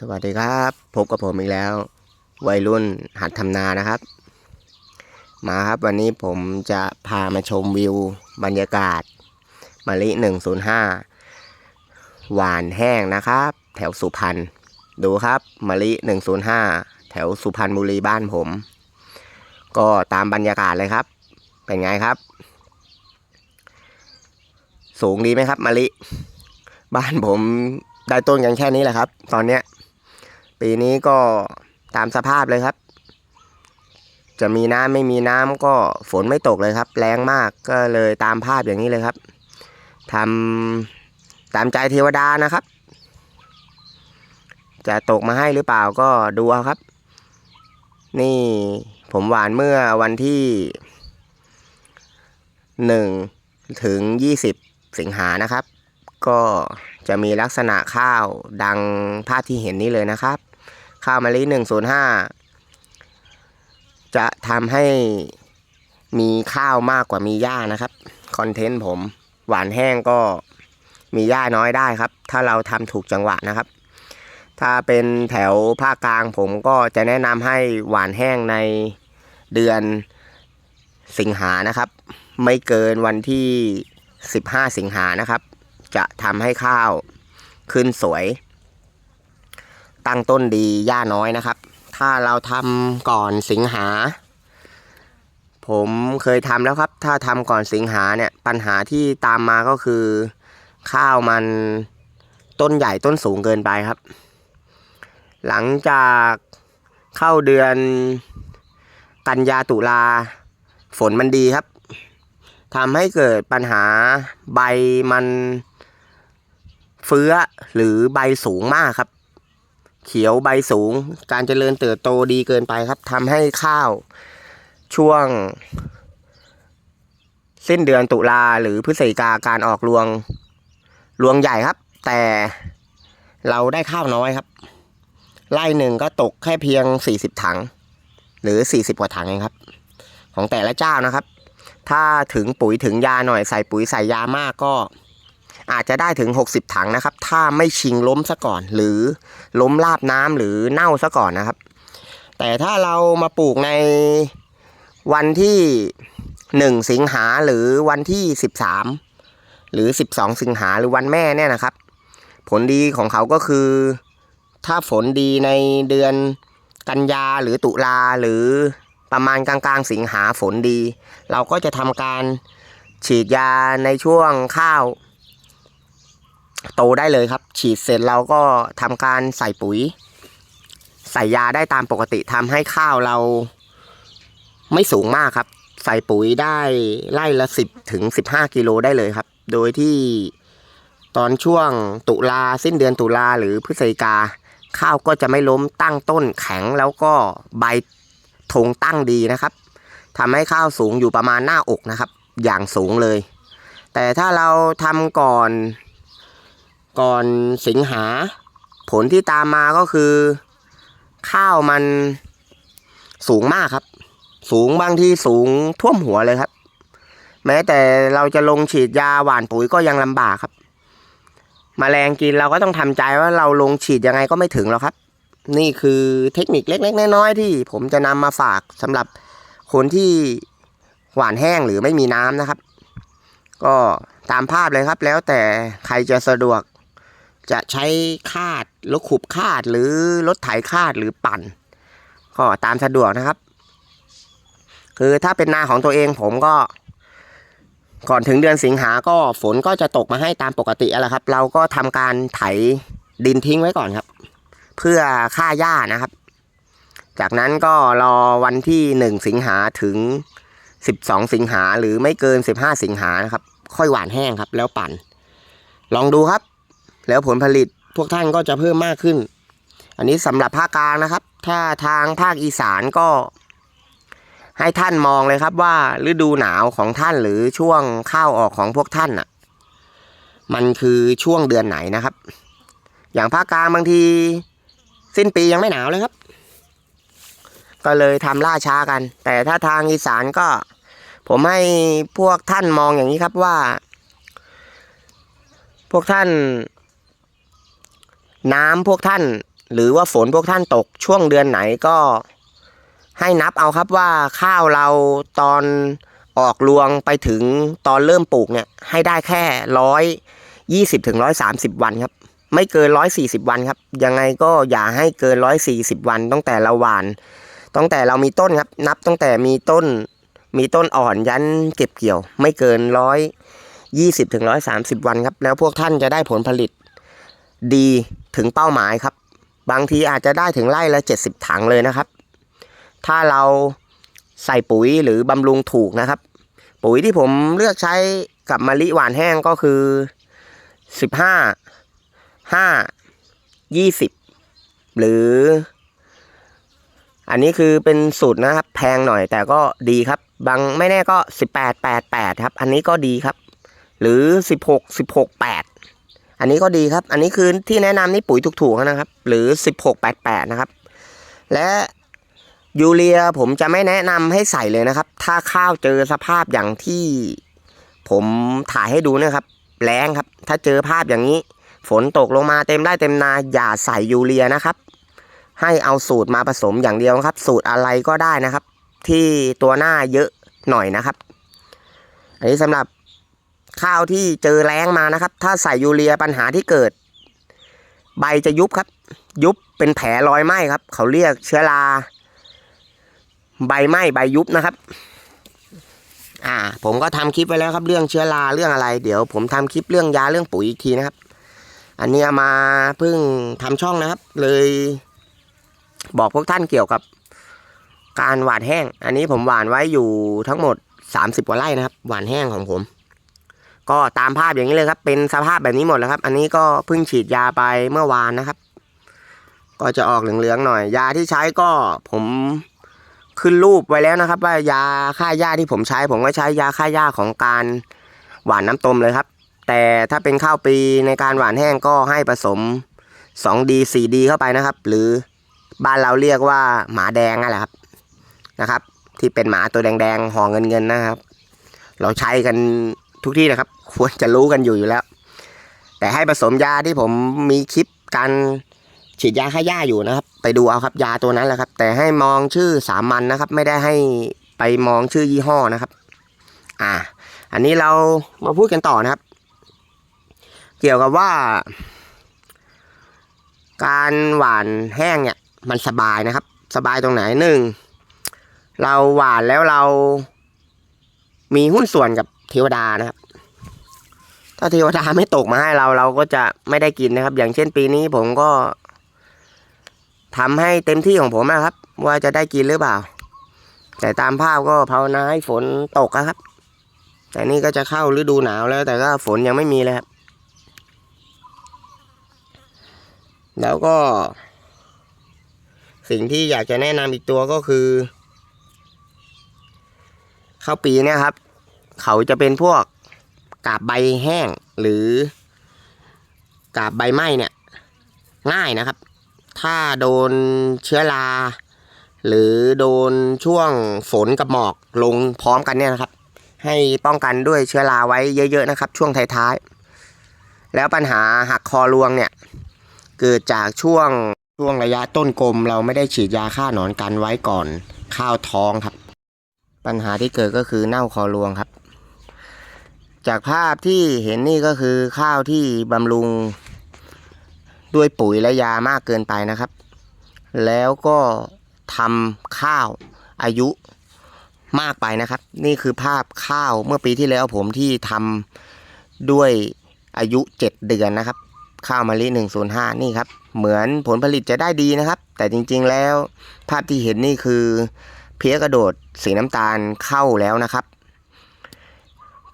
สวัสดีครับ พบกับผมอีกแล้ว วัยรุ่นหัดทำนานะครับ มาครับวันนี้ผมจะพามาชมวิว บรรยากาศมะลิ105 หวานแห้งนะครับ แถวสุพรรณดูครับมะลิ105 แถวสุพรรณบุรีบ้านผม ก็ตามบรรยากาศเลยครับ เป็นไงครับ สูงดีไหมครับมะลิ บ้านผมได้ต้นกันแค่นี้แหละครับ ตอนเนี้ย ปีนี้ก็ตามสภาพเลยครับ จะมีน้ำไม่มีน้ำก็ฝนไม่ตกเลยครับ แรงมากก็เลยตามภาพอย่างนี้เลยครับทำตามใจเทวดานะครับ จะตกมาให้หรือเปล่าก็ดูเอาครับ นี่ผมหวานเมื่อวันที่หนึ่งถึงยี่สิบสิงหานะครับ ก็ จะมีลักษณะข้าวดังภาพที่เห็นนี้เลยนะครับ ข้าวมะลิ 105 จะทำให้มีข้าวมากกว่ามีหญ้านะครับคอนเทนต์ผมหวานแห้งก็มีหญ้าน้อยได้ครับ ถ้าเราทำถูกจังหวะนะครับ ถ้าเป็นแถวภาคกลางผมก็จะแนะนำให้หวานแห้งในเดือนสิงหานะครับ ไม่เกินวันที่ 15 สิงหานะครับ จะทำให้ข้าวขึ้นสวย ตั้งต้นดีหญ้าน้อยนะครับ ถ้าเราทำก่อนสิงหา ผมเคยทำแล้วครับ ถ้าทำก่อนสิงหาเนี่ยปัญหาที่ตามมาก็คือ ข้าวมันต้นใหญ่ต้นสูงเกินไปครับ หลังจากเข้าเดือนกันยาตุลาฝนมันดีครับทำให้เกิดปัญหาใบมัน เฟื้อหรือใบสูงมากครับ เขียวใบสูง การเจริญเติบโตดีเกินไปครับทำให้ข้าวช่วง สิ้นเดือนตุลาหรือพฤศจิกาการออกรวงรวงใหญ่ครับ แต่เราได้ข้าวน้อยครับไร่หนึ่งก็ตกแค่เพียง 40 ถัง หรือ 40 กว่าถังเองครับ ของแต่ละเจ้านะครับ ถ้าถึงปุ๋ยถึงยาหน่อยใส่ปุ๋ยใส่ยามากก็ อาจจะได้ถึง 60 ถังนะครับ ถ้าไม่ชิงล้มซะก่อน หรือล้มราบน้ำหรือเน่าซะก่อนนะครับ แต่ถ้าเรามาปลูกในวันที่ 1 สิงหาหรือวันที่ 13 หรือ 12 สิงหาหรือวันแม่เนี่ยนะครับ ผลดีของเขาก็คือ ถ้าฝนดีในเดือนกันยาหรือตุลาหรือประมาณกลางๆ สิงหาฝนดี เราก็จะทำการฉีดยาในช่วงข้าว โตได้เลยครับ ฉีดเสร็จเราก็ทำการใส่ปุ๋ย ใส่ยาได้ตามปกติทำให้ข้าวเราไม่สูงมากครับ ใส่ปุ๋ยได้ไล่ละสิบถึงสิบห้ากิโลได้เลยครับ โดยที่ตอนช่วงตุลาสิ้นเดือนตุลาหรือพฤศจิกา ข้าวก็จะไม่ล้มตั้งต้นแข็งแล้วก็ใบธงตั้งดีนะครับทำให้ข้าวสูงอยู่ประมาณหน้าอกนะครับ อย่างสูงเลย แต่ถ้าเราทำก่อน ก่อนสิงหา ผลที่ตามมาก็คือ ข้าวมันสูงมากครับ สูงบางที่สูงท่วมหัวเลยครับ แม้แต่เราจะลงฉีดยาหว่านปุ๋ยก็ยังลำบากครับมแมลงกินเราก็ต้องทำใจว่าเราลงฉีดยังไงก็ไม่ถึงหรอกครับ นี่คือเทคนิคเล็ก ๆ น้อยๆที่ ผมจะนำมาฝากสำหรับคนที่หวานแห้งหรือไม่มีน้ำนะครับ ก็ตามภาพเลยครับ แล้วแต่ใครจะสะดวก จะใช้คาดรถขุบคาดหรือรถไถคาดหรือปั่น ก็ตามสะดวกนะครับ คือถ้าเป็นนาของตัวเองผมก็ ก่อนถึงเดือนสิงหาก็ฝนก็จะตกมาให้ตามปกติแล้วครับ เราก็ทำการไถดินทิ้งไว้ก่อนครับ เพื่อฆ่าหญ้านะครับ จากนั้นก็รอวันที่หนึ่งสิงหาถึงสิบสองสิงหาหรือไม่เกินสิบห้าสิงหานะครับ ค่อยหวานแห้งครับ แล้วปั่น ลองดูครับ แล้วผลผลิตพวกท่านก็จะเพิ่มมากขึ้น อันนี้สำหรับภาคกลางนะครับ ถ้าทางภาคอีสานก็ ให้ท่านมองเลยครับว่าฤดูหนาวของท่านหรือช่วงข้าวออกของพวกท่านน่ะ มันคือช่วงเดือนไหนนะครับ อย่างภาคกลางบางที สิ้นปียังไม่หนาวเลยครับ ก็เลยทำล่าช้ากัน แต่ถ้าทางอีสานก็ ผมให้พวกท่านมองอย่างนี้ครับว่า พวกท่าน น้ำพวกท่าน หรือว่าฝนพวกท่านตกช่วงเดือนไหนก็ ให้นับเอาครับว่าข้าวเราตอนออกรวงไปถึงตอนเริ่มปลูกเนี่ย ให้ได้แค่ร้อยยี่สิบถึงร้อยสามสิบวันครับ ไม่เกินร้อยสี่สิบวันครับ ยังไงก็อย่าให้เกินร้อยสี่สิบวันตั้งแต่เราหวาน ตั้งแต่เรามีต้นครับ นับตั้งแต่มีต้น มีต้นอ่อนยันเก็บเกี่ยว ไม่เกินร้อยยี่สิบถึงร้อยสามสิบวันครับ แล้วพวกท่านจะได้ผลผลิตดี ถึงเป้าหมายครับ บางทีอาจจะได้ถึงไร่ละเจ็ดสิบถังเลยนะครับ ถ้าเราใส่ปุ๋ยหรือบำรุงถูกนะครับ ปุ๋ยที่ผมเลือกใช้กับมะลิหวานแห้งก็คือสิบห้าห้ายี่สิบหรือ อันนี้คือเป็นสูตรนะครับ แพงหน่อยแต่ก็ดีครับ บางไม่แน่ก็สิบแปดแปดแปดครับ อันนี้ก็ดีครับ หรือสิบหกสิบหกแปด อันนี้ก็ดีครับ อันนี้คือที่แนะนำนี่ปุ๋ยถูกๆนะครับ หรือสิบหกแปดแปดนะครับ และยูเรียผมจะไม่แนะนำให้ใส่เลยนะครับ ถ้าข้าวเจอสภาพอย่างที่ผมถ่ายให้ดูนะครับแรงครับ ถ้าเจอภาพอย่างนี้ ฝนตกลงมาเต็มไร่เต็มนาอย่าใส่ยูเรียนะครับ ให้เอาสูตรมาผสมอย่างเดียวครับ สูตรอะไรก็ได้นะครับ ที่ตัวหน้าเยอะหน่อยนะครับ อันนี้สำหรับ ข้าวที่เจอแรงมานะครับ ถ้าใส่ยูเรียปัญหาที่เกิด ใบจะยุบครับ ยุบเป็นแผลรอยไหม้ครับ เขาเรียกเชื้อรา ใบไหม้ใบยุบนะครับ อ่า ผมก็ทำคลิปไว้แล้วครับ เรื่องเชื้อราเรื่องอะไร เดี๋ยว ผมทำคลิปเรื่องยาเรื่องปุ๋ยอีกทีนะครับ อันนี้มาเพิ่งทำช่องนะครับ เลย บอกพวกท่านเกี่ยวกับการหวานแห้ง อันนี้ผมหวานไว้อยู่ทั้งหมด 30กว่าไร่นะครับ หวานแห้งของผม ก็ตามภาพอย่างนี้เลยครับ เป็นสภาพแบบนี้หมดแล้วครับ อันนี้ก็เพิ่งฉีดยาไปเมื่อวานนะครับ ก็จะออกเหลืองๆหน่อย ยาที่ใช้ก็ผมขึ้นรูปไว้แล้วนะครับ ว่ายาฆ่าหญ้าที่ผมใช้ ผมก็ใช้ยาฆ่าหญ้าของการหวานน้ำต้มเลยครับ แต่ถ้าเป็นข้าวปีในการหวานแห้งก็ให้ผสม 2D 4D เข้าไปนะครับ หรือบ้านเราเรียกว่าหมาแดงนั่นแหละครับนะครับ ที่เป็นหมาตัวแดงๆห่อเงินๆนะครับ เราใช้กันทุกที่นะครับ ควรจะรู้กันอยู่อยู่แล้ว แต่ให้ผสมยาที่ผมมีคลิปการฉีดยาฆ่าหญ้าอยู่นะครับ ไปดูเอาครับยาตัวนั้นแหละครับ แต่ให้มองชื่อสามัญนนะครับ ไม่ได้ให้ไปมองชื่อยี่ห้อนะครับ อ่า อันนี้เรามาพูดกันต่อนะครับ เกี่ยวกับว่า การหวานแห้งเนี่ย มันสบายนะครับ สบายตรงไหนหนึ่งเราหวานแล้วเรามีหุ้นส่วนกับเทวดานะครับ ถ้าเทวดาไม่ตกมาให้เราเราก็จะไม่ได้กินนะครับ อย่างเช่นปีนี้ผมก็ทำให้เต็มที่ของผมนะครับ ว่าจะได้กินหรือเปล่า แต่ตามภาพก็ภาวนาให้ฝนตกนะครับ แต่นี่ก็จะเข้าฤดูหนาวแล้ว แต่ก็ฝนยังไม่มีเลยครับแล้วก็ สิ่งที่อยากจะแนะนำอีกตัวก็คือข้าวปีเนี่ยครับ เขาจะเป็นพวก กาบใบแห้งหรือกาบใบไหม้เนี่ยง่ายนะครับ ถ้าโดนเชื้อรา หรือโดนช่วงฝนกับหมอกลงพร้อมกันเนี่ยนะครับ ให้ป้องกันด้วยเชื้อราไว้เยอะ ๆนะครับ ช่วงท้ายๆแล้วปัญหาหักคอรวงเนี่ยเกิดจากช่วงช่วงระยะต้นกลมเราไม่ได้ฉีดยาฆ่าหนอนกันไว้ก่อนข้าวท้องครับ ปัญหาที่เกิดก็คือเน่าคอรวงครับ จากภาพที่เห็นนี่ก็คือข้าวที่บำรุงด้วยปุ๋ยและยามากเกินไปนะครับ แล้วก็ทำข้าวอายุมากไปนะครับ นี่คือภาพข้าวเมื่อปีที่แล้วผมที่ทำด้วยอายุ 7 เดือนนะครับ ข้าวมะลิ 105 นี่ครับ เหมือนผลผลิตจะได้ดีนะครับ แต่จริงๆแล้วภาพที่เห็นนี่คือ เพี้ยกระโดดสีน้ำตาลเข้าแล้วนะครับ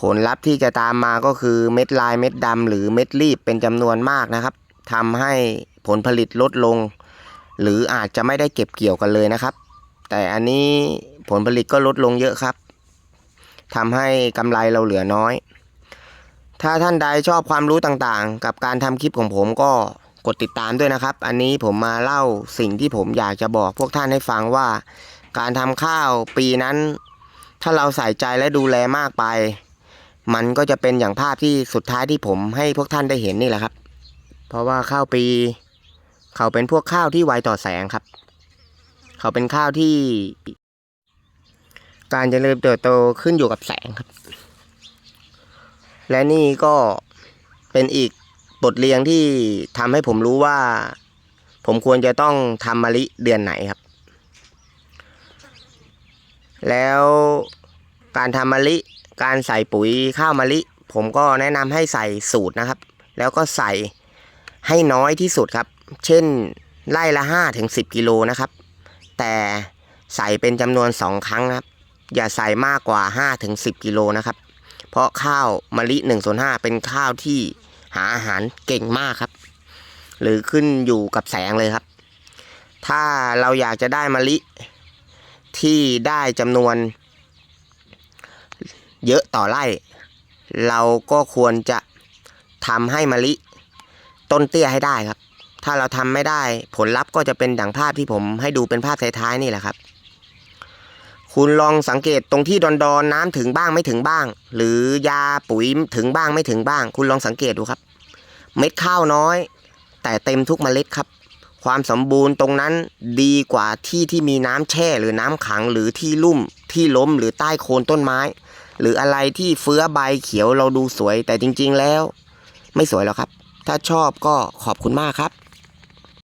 ผลลัพธ์ที่จะตามมาก็คือเม็ดลายเม็ดดำหรือเม็ดรีบเป็นจำนวนมากนะครับทำให้ผลผลิตลดลง หรืออาจจะไม่ได้เก็บเกี่ยวกันเลยนะครับ แต่อันนี้ผลผลิตก็ลดลงเยอะครับทำให้กำไรเราเหลือน้อย ถ้าท่านใดชอบความรู้ต่างๆ กับการทำคลิปของผมก็กดติดตามด้วยนะครับ อันนี้ผมมาเล่าสิ่งที่ผมอยากจะบอกพวกท่านให้ฟังว่า การทำข้าวปีนั้น ถ้าเราใส่ใจและดูแลมากไป มันก็จะเป็นอย่างภาพที่สุดท้ายที่ผมให้พวกท่านได้เห็นนี่แหละครับ เพราะว่าข้าวปีเขาเป็นพวกข้าวที่ไวต่อแสงครับ เขาเป็นข้าวที่ การเจริญเติบโตขึ้นอยู่กับแสงครับ และนี่ก็เป็นอีกบทเรียนที่ทำให้ผมรู้ว่า ผมควรจะต้องทำมะลิเดือนไหนครับ แล้วการทำมะลิ การใส่ปุ๋ยข้าวมะลิ ผมก็แนะนำให้ใส่สูตรนะครับ แล้วก็ใส่ให้น้อยที่สุดครับ เช่นไล่ละ5ถึง10 กิโลนะครับ แต่ใส่เป็นจำนวน 2 ครั้งนะครับ อย่าใส่มากกว่า5ถึง10 กิโลนะครับ เพราะข้าวมะลิ1ส่วน5เป็นข้าวที่หาอาหารเก่งมากครับ หรือขึ้นอยู่กับแสงเลยครับ ถ้าเราอยากจะได้มะลิที่ได้จำนวน เยอะต่อไร่ เราก็ควรจะทำให้มะลิต้นเตี้ยให้ได้ครับ ถ้าเราทำไม่ได้ผลลัพธ์ก็จะเป็นดังภาพที่ผมให้ดูเป็นภาพท้ายๆนี่แหละครับ คุณลองสังเกตตรงที่ดอนๆนน้ำถึงบ้างไม่ถึงบ้าง หรือยาปุ๋ยถึงบ้างไม่ถึงบ้าง คุณลองสังเกตดูครับ เม็ดข้าวน้อย แต่เต็มทุกเมล็ดครับความสมบูรณ์ตรงนั้นดีกว่าที่ที่มีน้ำแช่หรือน้ำขังหรือที่ลุ่มที่ล้มหรือใต้โคนต้นไม้ หรืออะไรที่เฟื้อใบเขียวเราดูสวยแต่จริง ๆ แล้ว ไม่สวยหรอกครับ ถ้าชอบก็ขอบคุณมากครับ